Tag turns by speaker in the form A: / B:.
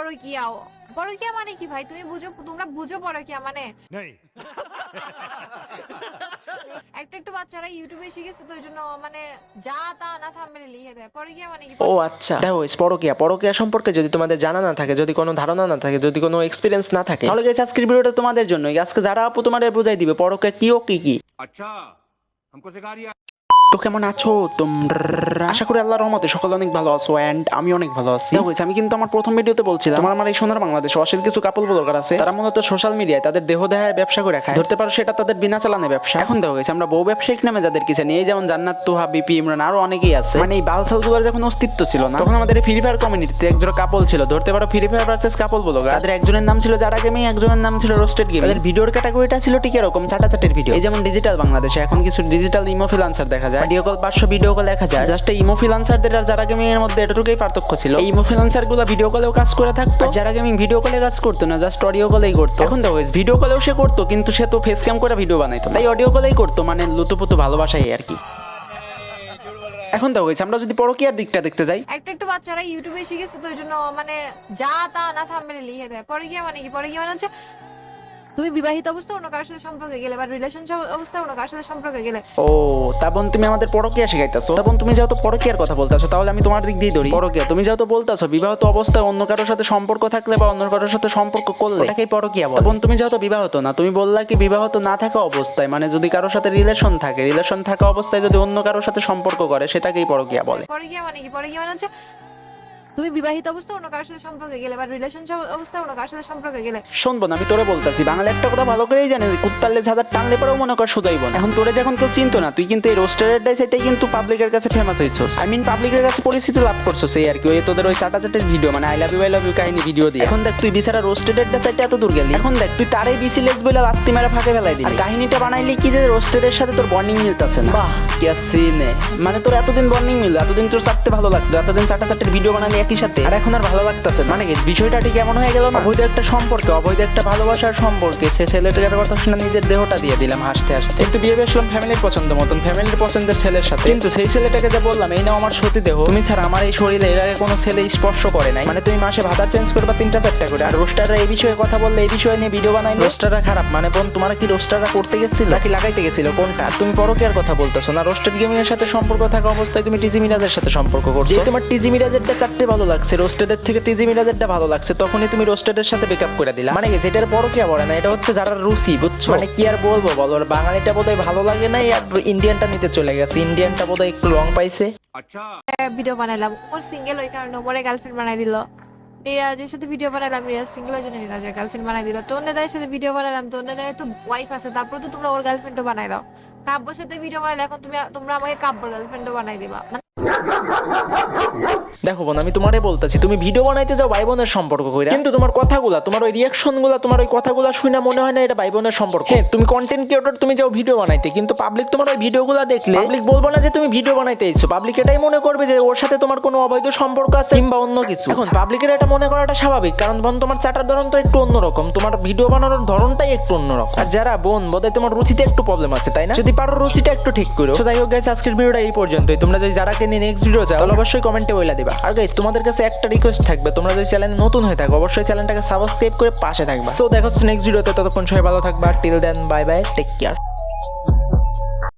A: পরকিয়া পরকিয়া মানে কি ভাই তুমি বুঝো তোমরা বুঝো পরকিয়া মানে
B: नहीं
A: একটা একটু বাচ্চারা ইউটিউবে শিখেছে তো ওই জন্য মানে যা তা না থামলে লিখে দেয় পরকিয়া মানে কি
C: ও আচ্ছা দেখো guys, পরকীয়া পরকীয়া সম্পর্কে যদি তোমাদের জানা না থাকে যদি কোনো ধারণা না থাকে যদি কোনো এক্সপিরিয়েন্স না থাকে তাহলে গেছে আজকের ভিডিওটা তোমাদের জন্য আজকে যারা আপু তোমাদের বুঝাই দিবে পরকীয়া কি ও কি কি
B: अच्छा हमको सिखा रिया
C: তো কেমন আছো তোমরা? আশা করি আল্লাহর রহমতে সকলে অনেক ভালো আছো এন্ড আমি অনেক ভালো আছি। দেখো guys, আমি কিন্তু আমার প্রথম ভিডিওতে বলছিলাম আমার আমার এই সোনার বাংলাদেশে অশ্লীল কিছু কাপল ব্লগার আছে তারা মূলত সোশ্যাল মিডিয়ায় তাদের দেহ দেহায় ব্যবসা করে খায়। ধরতে পারো সেটা তাদের বিনা চালানে ব্যবসা। এখন দেখো guys, আমরা বউ ব্যবসায়িক নামে যাদের কিছু নিয়ে যেমন জান্নাত তোহা বিপি ইমরান আরও অনেকেই আছে। মানে এই বালসালগুলোর যখন অস্তিত্ব ছিল না তখন আমাদের ফ্রি ফায়ার কমিউনিটিতে একজন কাপল ছিল ধরতে পারো Free Fire versus couple blogger তাদের একজনের নাম ছিল যারা গেমিং একজনের নাম ছিল রোস্টেড গেম তাদের ভিডিওর ক্যাটাগরিটা ছিল ঠিক এরকম চাটাচাটির ভিডিও এই যেমন ডিজিটাল বাংলাদেশে এখন কিছু ডিজিটাল ইমোফিলান্সার দেখা যায়। ভিডিও কল পাঁচশো ভিডিও কল এক হাজার। জাস্ট ইমোফিলান্সারদের আর যারা গেমিং এর মধ্যে এতটুকুই পার্থক্য ছিল। এই ইমোফিলান্সারগুলো ভিডিও কলেও কাজ করে থাকতো। যারা গেমিং ভিডিও কলে কাজ করতো না জাস্ট অডিও কলেই করতো। এখন দেখো ভিডিও কলেও সে করতো, কিন্তু সে তো ফেস ক্যাম করে ভিডিও বানাইতো তাই অডিও কলেই করতো মানে লুতুপুতু ভালোবাসাই আর কি। এখন দেখো আমরা যদি পরকীয়ার দিকটা দেখতে যাই।
A: একটা একটু বাচ্চারা ইউটিউবে শিখেছে তো ওই জন্য মানে যা তা না থামলে লিখে দেয়। পরকিয়া মানে কি? পরকিয়া মানে হচ্ছে তুমি বিবাহিত অবস্থা অন্য কারোর সাথে সম্পর্কে গেলে বা রিলেশনশিপ অবস্থা অন্য কারোর সাথে সম্পর্কে গেলে?
C: ও তাবন তুমি আমাদের পরকীয়া শিখাইতেছো। তাবন তুমি যেহেতু পরকীয়ার কথা বলতেছো তাহলে আমি তোমার দিক দিয়ে ধরি। পরকীয়া তুমি যেহেতু বলতেছো বিবাহিত অবস্থায় অন্য কারোর সাথে সম্পর্ক থাকলে বা অন্য কারোর সাথে সম্পর্ক করলে। এটাকেই পরকীয়া বলে। তখন তুমি যেহেতু বিবাহিত না তুমি বললা কি বিবাহিত না থাকা অবস্থায় মানে যদি কারোর সাথে রিলেশন থাকে রিলেশন থাকা অবস্থায় যদি অন্য কারোর সাথে সম্পর্ক করে সেটাকেই পরকীয়া বলে।
A: পরকিয়া মানে কি? পরকিয়া মানে হচ্ছে তুমি বিবাহিত অবস্থা অন্য কারোর সাথে সম্পর্কে গেলে বা রিলেশনশিপ অবস্থা অন্য কারোর সাথে সম্পর্কে গেলে?
C: শুনব না আমি তোরে বলতেছি বাংলা একটা কথা ভালো করেই জানি ঝাদার টানলে পরেও মনে কর শুধাইব না। এখন তোরে যখন কেউ চিনতো না তুই কিন্তু এই রোস্টারের ডাই সেটাই কিন্তু পাবলিকের কাছে ফেমাস হয়েছস আই মিন পাবলিকের কাছে পরিচিতি লাভ করছ সেই আর কি। ওই তোদের ওই চাটাচাটের ভিডিও মানে I love you I love you কাহিনী ভিডিও দিয়ে। এখন দেখ তুই বিচারা রোস্টেডের ডা সাইডে এত দূর গেলি। এখন দেখ তুই তারাই বিসি লেস বলে লাত্তি মেরে ফাঁকে ফেলাই দিলি। কাহিনীটা বানাইলি কি যে রোস্টেডের সাথে তোর বন্ডিং মিলতেছে না। বাহ। কি সিনে মানে তোর এতদিন বন্ডিং মিললো এতদিন তোর চাটতে ভালো লাগতো এতদিন চাটাচাটের ভিডিও বানালি একই সাথে। আর এখন আর ভালো লাগতেছে মানে কি বিষয়টা ঠিক এমন হয়ে গেল না? অবৈধ একটা সম্পর্কে অবৈধ একটা ভালোবাসার সম্পর্কে সে ছেলেটার কথা শুনে নিজের দেহটা দিয়ে দিলাম হাসতে হাসতে। কিন্তু বিয়ে বেসলাম ফ্যামিলির পছন্দ মতন ফ্যামিলির পছন্দের ছেলের সাথে। কিন্তু সেই ছেলেটাকে যে বললাম এই নাও আমার সতী দেহ। তুমি ছাড়া আমার এই শরীরে এর আগে কোনো ছেলে স্পর্শ করে নাই। মানে তুমি মাসে ভাতা চেঞ্জ করবা তিনটা চারটা করে। আর রোস্টাররা এই বিষয়ে কথা বললে এই বিষয়ে নিয়ে ভিডিও বানাই রোস্টাররা খারাপ। মানে বোন তোমার কি রোস্টাররা করতে গেছিল? নাকি লাগাইতে গেছিল? কোনটা? আর তুমি পরকের কথা বলতেছো না। রোস্টার গেমিং এর সাথে সম্পর্ক থাকা অবস্থায় তুমি টিজি মিরাজের সাথে সম্পর্ক করছ। তোমার টিজি মিরাজেরটা চারটে ভালো লাগছে। রোস্টেডের থেকে টিজি মিরাজেরটা ভালো লাগছে। তখনই তুমি রোস্টেডের সাথে বেক করে দিলা। মানে যেটার বড় কি বড় না এটা হচ্ছে যারা রুচি বুঝছ? মানে কি আর বলব বলো বাঙালিটা বোধহয় ভালো লাগে না আর ইন্ডিয়ানটা নিতে চলে গেছে। ইন্ডিয়ানটা বোধহয় একটু রং পাইছে।
B: আচ্ছা।
A: ভিডিও বানাইলাম ওর সিঙ্গেল ওই কারণে ওরে গার্লফ্রেন্ড বানাই দিল। নিরাজের সাথে ভিডিও বানালাম নিরাজ সিঙ্গেলের জন্য নিরাজের গার্লফ্রেন্ড বানাই দিল। তো তন্যদায়ের সাথে ভিডিও বানাইলাম তো তন্যদায়ের তো ওয়াইফ আছে তারপর তো তোমরা ওর গার্লফ্রেন্ডও বানাই দাও। কাব্যর সাথে ভিডিও বানাইলে এখন তুমি তোমরা আমাকে কাব্যর গার্লফ্রেন্ডও বানাই দিবা।
C: দেখো বোন আমি তোমারে বলতেছি তুমি ভিডিও বানাইতে যাও ভাই বোনের সম্পর্ক কইরা। কিন্তু তোমার কথাগুলা তোমার ওই রিয়াকশনগুলা তোমার ওই কথাগুলা শুনে মনে হয় না এটা ভাই বোনের সম্পর্ক। হ্যাঁ তুমি কন্টেন্ট ক্রিয়েটর তুমি যাও ভিডিও বানাইতে কিন্তু পাবলিক তোমার ওই ভিডিওগুলা দেখলে পাবলিক বলব না যে তুমি ভিডিও বানাইতে এসেছ পাবলিক এটাই মনে করবে যে ওর সাথে তোমার কোনো অবৈধ সম্পর্ক আছে কিংবা অন্য কিছু। এখন পাবলিকের এটা মনে করাটা স্বাভাবিক কারণ বোন তোমার চাটার ধরন তো একটু অন্যরকম তোমার ভিডিও বানানোর ধরনটাই একটু অন্যরকম। আর যারা বোন বোধহয় তোমার রুচিতে একটু প্রবলেম আছে তাই না? যদি পারো রুচিটা একটু ঠিক করো। তো যাই হোক গাইস আজকের ভিডিওটা এই পর্যন্তই। তোমরা যদি যারা কিনে নেক্সট ভিডিও চাই তাহলে অবশ্যই কমেন্টে বলে দিবা। আর গাইস তোমাদের কাছে একটা রিকোয়েস্ট থাকবে। তোমরা যদি চ্যানেল নতুন হয়ে থাকো, অবশ্যই চ্যানেলটাকে সাবস্ক্রাইব করে পাশে থাকবা। সো দেখা হচ্ছে নেক্সট ভিডিওতে ততক্ষণ সবাই ভালো থাকবা। Till then bye bye take care